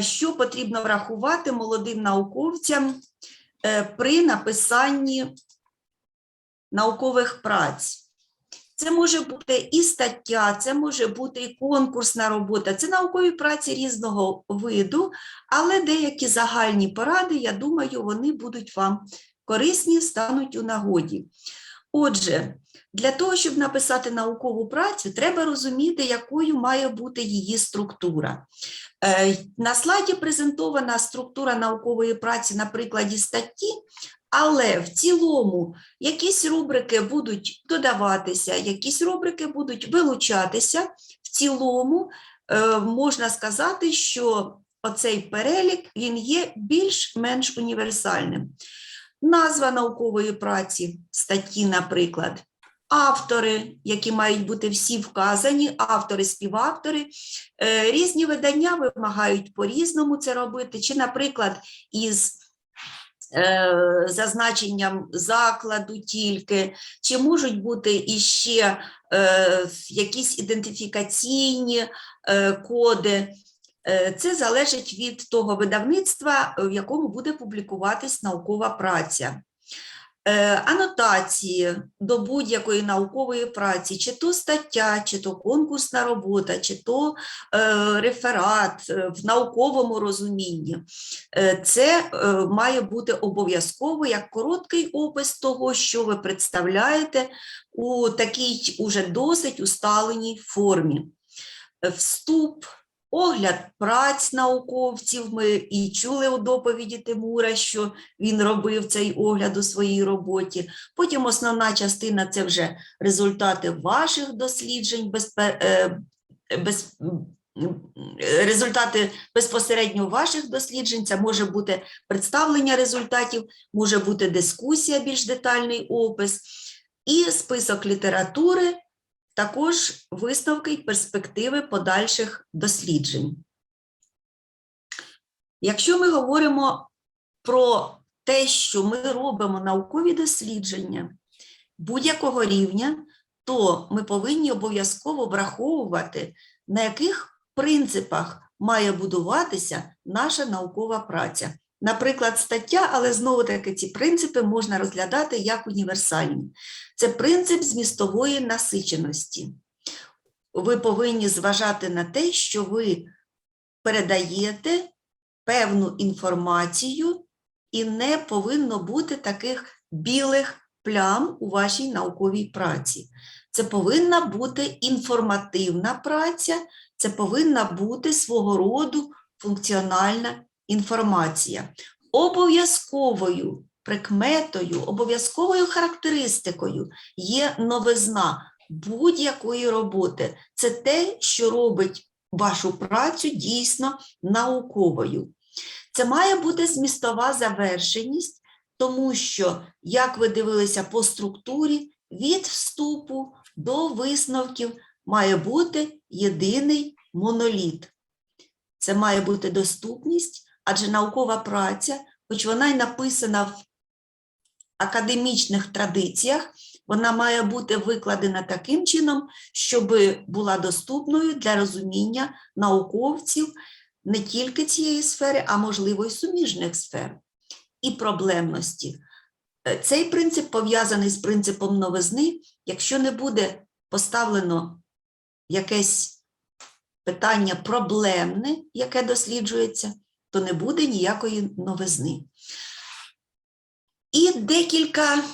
що потрібно врахувати молодим науковцям е, при написанні наукових праць. Це може бути і стаття, це може бути і конкурсна робота, це наукові праці різного виду, але деякі загальні поради, я думаю, вони будуть вам корисні, стануть у нагоді. Отже, для того, щоб написати наукову працю, треба розуміти, якою має бути її структура. Е, На слайді презентована структура наукової праці на прикладі статті, але в цілому якісь рубрики будуть додаватися, якісь рубрики будуть вилучатися. В цілому е, можна сказати, що оцей перелік він є більш-менш універсальним. Назва наукової праці, статті, наприклад, автори, які мають бути всі вказані, автори, співавтори. Е, Різні видання вимагають по-різному це робити, чи, наприклад, із е, зазначенням закладу тільки, чи можуть бути іще е, якісь ідентифікаційні коди. Е, Це залежить від того видавництва, в якому буде публікуватись наукова праця. Е, Анотації до будь-якої наукової праці, чи то стаття, чи то конкурсна робота, чи то е, реферат в науковому розумінні. Це має бути обов'язково як короткий опис того, що ви представляєте у такій уже досить усталеній формі. Вступ, огляд праць науковців. Ми і чули у доповіді Тимура, що він робив цей огляд у своїй роботі. Потім основна частина це вже результати ваших досліджень, безпе- е, без, результати безпосередньо ваших досліджень. Це може бути представлення результатів, може бути дискусія, більш детальний опис, і список літератури, також висновки й перспективи подальших досліджень. Якщо ми говоримо про те, що ми робимо наукові дослідження будь-якого рівня, то ми повинні обов'язково враховувати, на яких принципах має будуватися наша наукова праця. Наприклад, стаття, але знову-таки ці принципи можна розглядати як універсальні. Це принцип змістової насиченості. Ви повинні зважати на те, що ви передаєте певну інформацію, і не повинно бути таких білих плям у вашій науковій праці. Це повинна бути інформативна праця, це повинна бути свого роду функціональна інформація. Обов'язковою прикметою, обов'язковою характеристикою є новизна будь-якої роботи. Це те, що робить вашу працю дійсно науковою. Це має бути змістова завершеність, тому що, як ви дивилися по структурі, від вступу до висновків має бути єдиний моноліт. Це має бути доступність, адже наукова праця, хоч вона й написана в академічних традиціях, вона має бути викладена таким чином, щоб була доступною для розуміння науковців не тільки цієї сфери, а можливо й суміжних сфер і проблемності. Е, Цей принцип пов'язаний з принципом новизни. Якщо не буде поставлено якесь питання проблемне, яке досліджується, то не буде ніякої новизни. І декілька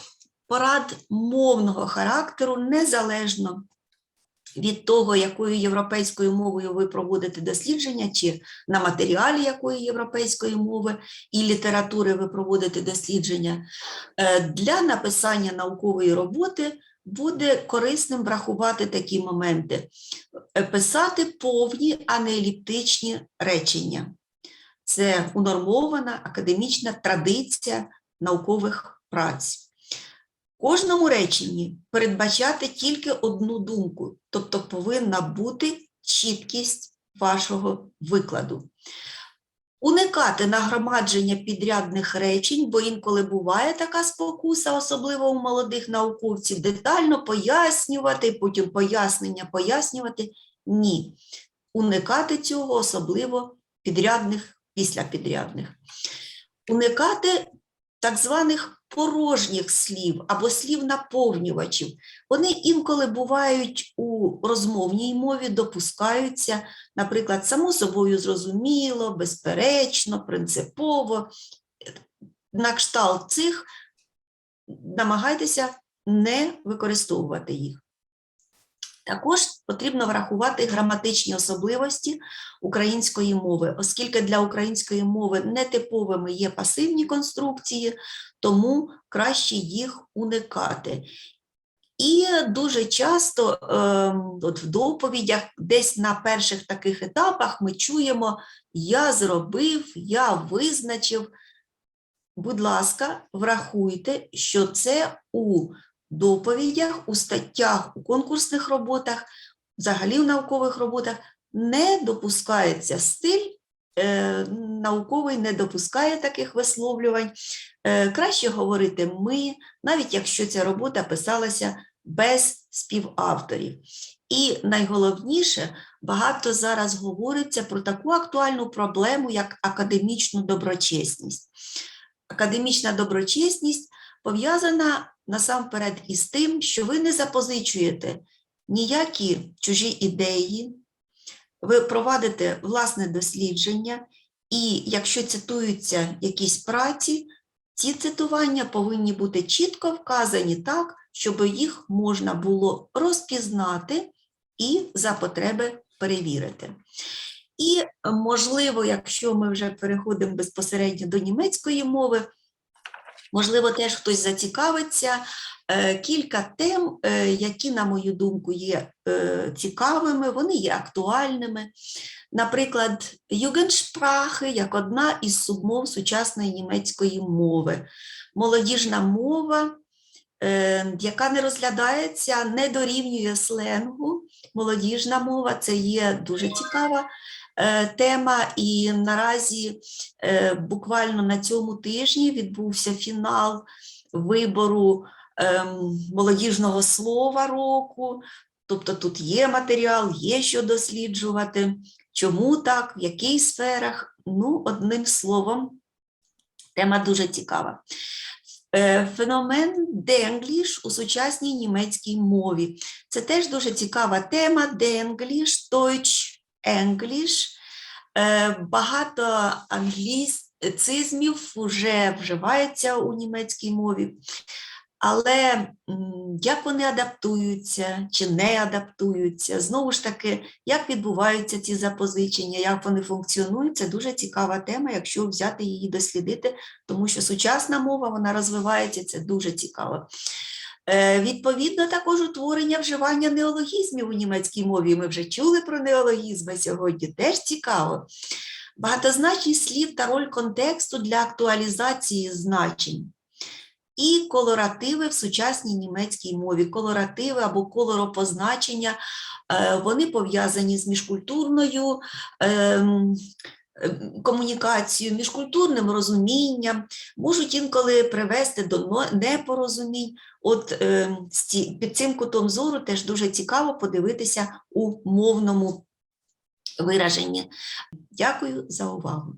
порад мовного характеру незалежно від того, якою європейською мовою ви проводите дослідження, чи на матеріалі якої європейської мови і літератури ви проводите дослідження, е, для написання наукової роботи буде корисним врахувати такі моменти. Е, Писати повні, а не еліптичні речення. Це унормована академічна традиція наукових праць. Кожному реченні передбачати тільки одну думку, тобто повинна бути чіткість вашого викладу. Уникати нагромадження підрядних речень, бо інколи буває така спокуса, особливо у молодих науковців, детально пояснювати, потім пояснення пояснювати. Ні. Уникати цього особливо підрядних, післяпідрядних. Уникати так званих порожніх слів або слів наповнювачів. Вони інколи бувають у розмовній мові, допускаються, наприклад, само собою зрозуміло, безперечно, принципово. На кшталт цих намагайтеся не використовувати їх. Також потрібно врахувати граматичні особливості української мови, оскільки для української мови нетиповими є пасивні конструкції, тому краще їх уникати. І дуже часто ем, от в доповідях, десь на перших таких етапах, ми чуємо Я зробив, я визначив. Будь ласка, врахуйте, що це у доповідях, у статтях, у конкурсних роботах, взагалі в наукових роботах не допускається стиль е, науковий, не допускає таких висловлювань. Е, краще говорити ми, навіть якщо ця робота писалася без співавторів. І найголовніше, багато зараз говориться про таку актуальну проблему, як академічну доброчесність. Академічна доброчесність пов'язана насамперед із тим, що ви не запозичуєте ніякі чужі ідеї, ви провадите власне дослідження, і якщо цитуються якісь праці, ці цитування повинні бути чітко вказані так, щоб їх можна було розпізнати і за потреби перевірити. І, можливо, якщо ми вже переходимо безпосередньо до німецької мови, можливо, теж хтось зацікавиться. Е, Кілька тем, е, які, на мою думку, є е, цікавими, вони є актуальними. Наприклад, Югеншпрахи як одна із субмов сучасної німецької мови, молодіжна мова, яка не розглядається, не дорівнює сленгу. Молодіжна мова це є дуже цікава тема, і наразі е, буквально на цьому тижні відбувся фінал вибору ем, молодіжного слова року. Тобто тут є матеріал, є що досліджувати. Чому так, в яких сферах? Ну, одним словом, тема дуже цікава. Е, Феномен денгліш у сучасній німецькій мові. Це теж дуже цікава тема. Денгліш, Deutsch, English. Е, Багато англіцизмів вже вживається у німецькій мові. Але як вони адаптуються чи не адаптуються, знову ж таки, як відбуваються ці запозичення, як вони функціонують, це дуже цікава тема, якщо взяти її дослідити, тому що сучасна мова вона розвивається, це дуже цікаво. Е, Відповідно, також утворення вживання неологізмів у німецькій мові. Ми вже чули про неологізми сьогодні, теж цікаво. Багатозначність слів та роль контексту для актуалізації значень і колоративи в сучасній німецькій мові. Колоративи або кольоропозначення, е, вони пов'язані з міжкультурною комунікацією, міжкультурним розумінням, можуть інколи привести до непорозумінь. От ем, під цим кутом зору теж дуже цікаво подивитися у мовному вираженні. Дякую за увагу.